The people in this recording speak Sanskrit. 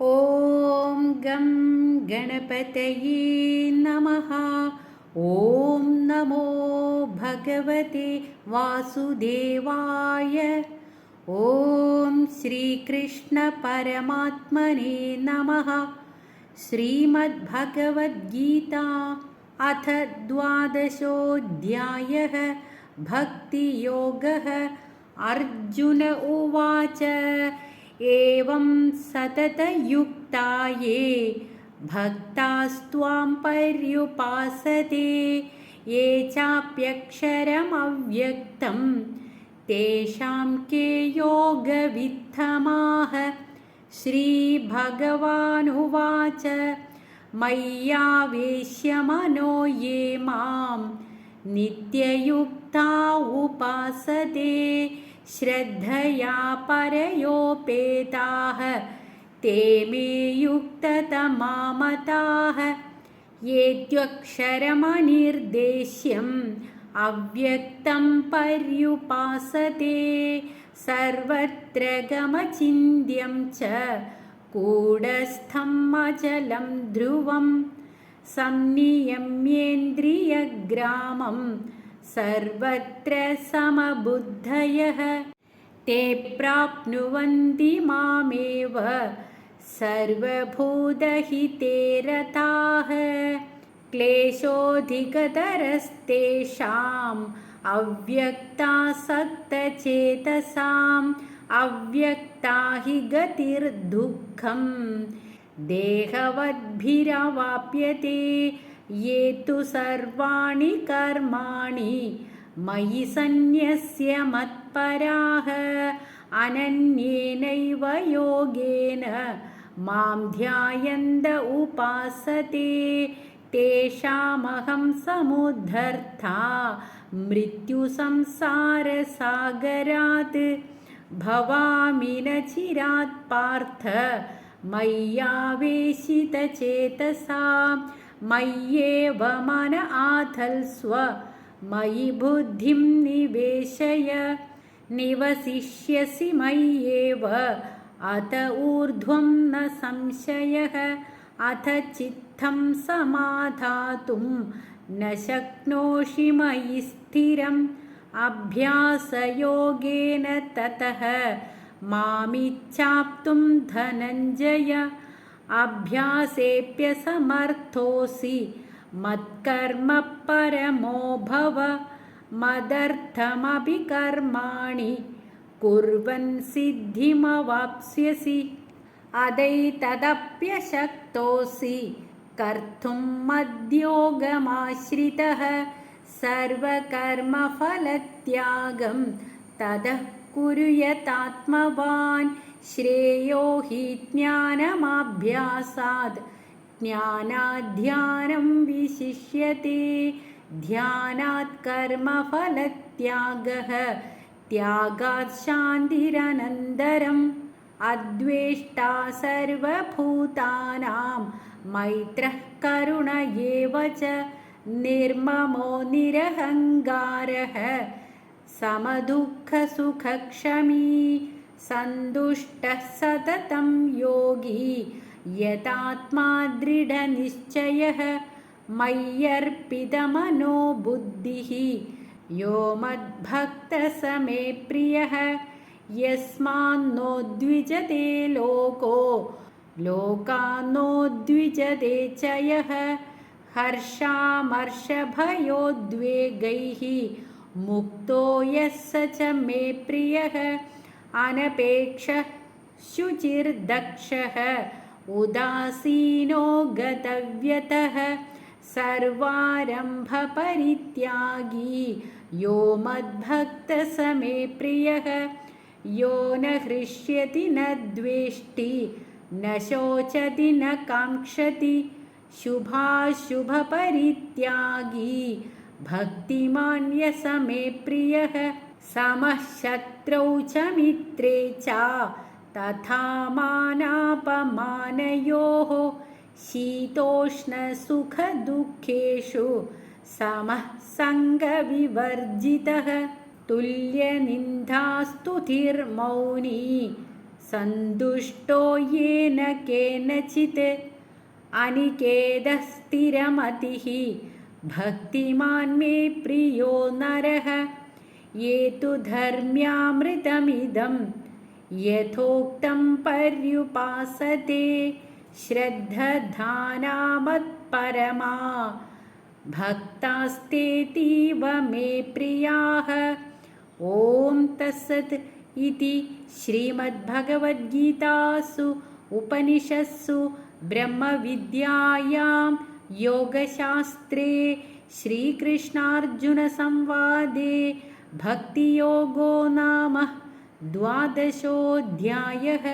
ॐ गं गणपतये नमः। ॐ नमो भगवते वासुदेवाय। ॐ श्रीकृष्णपरमात्मने नमः। श्रीमद्भगवद्गीता अथ द्वादशोऽध्यायः। भक्तियोगः। अर्जुन उवाच एवं सततयुक्ता ये भक्तास्त्वां पर्युपासते ये चाप्यक्षरमव्यक्तं तेषां के योगवित्थमाः श्रीभगवानुवाच मय्यावेश्यमनो ये मां नित्ययुक्ता उपासते श्रद्धया परयोपेताः ते मे युक्ततमामताः। ये त्वक्षरमनिर्देश्यम् अव्यक्तं पर्युपासते सर्वत्र गमचिन्त्यं च कूढस्थम् अचलं ध्रुवं संनियम्येन्द्रियग्रामम् सर्वत्र समबुद्धयः। ते प्राप्नुवन्ति मामेव। सर्वभूतहिते रताः। क्लेशोऽधिकतरस्तेषाम्। अव्यक्तासक्तचेतसाम् अव्यक्ता हि गतिर्दुःखम्। देहवद्भिरवाप्यते ये तु सर्वाणि कर्माणि। मयि सन्न्यस्य मत्पराः अनन्येनैव योगेन। मां ध्यायन्द उपासते तेषामहं समुद्धर्था। मृत्युसंसारसागरात् भवामि न चिरात् पार्थ। मय्यावेशितचेतसा मय्येव मन आधल्स्व मयि बुद्धिं निवेशय। निवसिष्यसि मय्येव अत ऊर्ध्वं न संशयः अथ चित्तं समाधातुं न शक्नोषि मयि स्थिरम्। अभ्यासयोगेन ततः मामिच्छाप्तुं धनञ्जय अभ्यासेऽप्यसमर्थोऽसि मत्कर्म परमो भव मदर्थमपि कर्माणि कुर्वन् सिद्धिमवाप्स्यसि अदैतदप्यशक्तोऽसि कर्तुं मद्योगमाश्रितः सर्वकर्मफलत्यागं ततः कुर्यतात्मवान् श्रेयो हि ज्ञानमाभ्यासात् ज्ञानाध्यानं विशिष्यते। ध्यानात् कर्मफलत्यागः। त्यागात् शान्तिरनन्दरम् अद्वेष्टा सर्वभूतानां। मैत्रः करुण एव च निर्ममो निरहङ्गारः समदुःखसुखक्षमी सन्तुष्टः सततं योगी यतात्मा दृढनिश्चयः मय्यर्पितमनो बुद्धिः यो मद्भक्तस मे प्रियः यस्मान्नो द्विजते लोको लोकान्नोद्विजते च यः हर्षामर्षभयोद्वेगैः मुक्तो यः स च मे प्रियः अनपेक्षः शुचिर्दक्षः उदासीनो गतव्यतः सर्वारम्भपरित्यागी यो मद्भक्तस मे प्रियः यो न हृष्यति न द्वेष्टि न शोचति न काङ्क्षति शुभाशुभपरित्यागी भक्तिमान्यस मे प्रियः समः शत्रौ च मित्रे च तथा मानापमानयोः शीतोष्णसुखदुःखेषु समः सङ्गविवर्जितः तुल्यनिन्दास्तुतिर्मौनी सन्तुष्टो येन केनचित् अनिकेतस्थिरमतिः भक्तिमान् मे प्रियो नरः ये तु धर्म्यामृतमिदं यथोक्तं पर्युपासते श्रद्धधानामत्परमा। भक्तास्तेतीव मे प्रियाः। ॐ तत्सत् इति श्रीमद्भगवद्गीतासु उपनिषत्सु ब्रह्मविद्यायां योगशास्त्रे श्रीकृष्णार्जुनसंवादे भक्तियोगो नाम द्वादशोऽध्यायः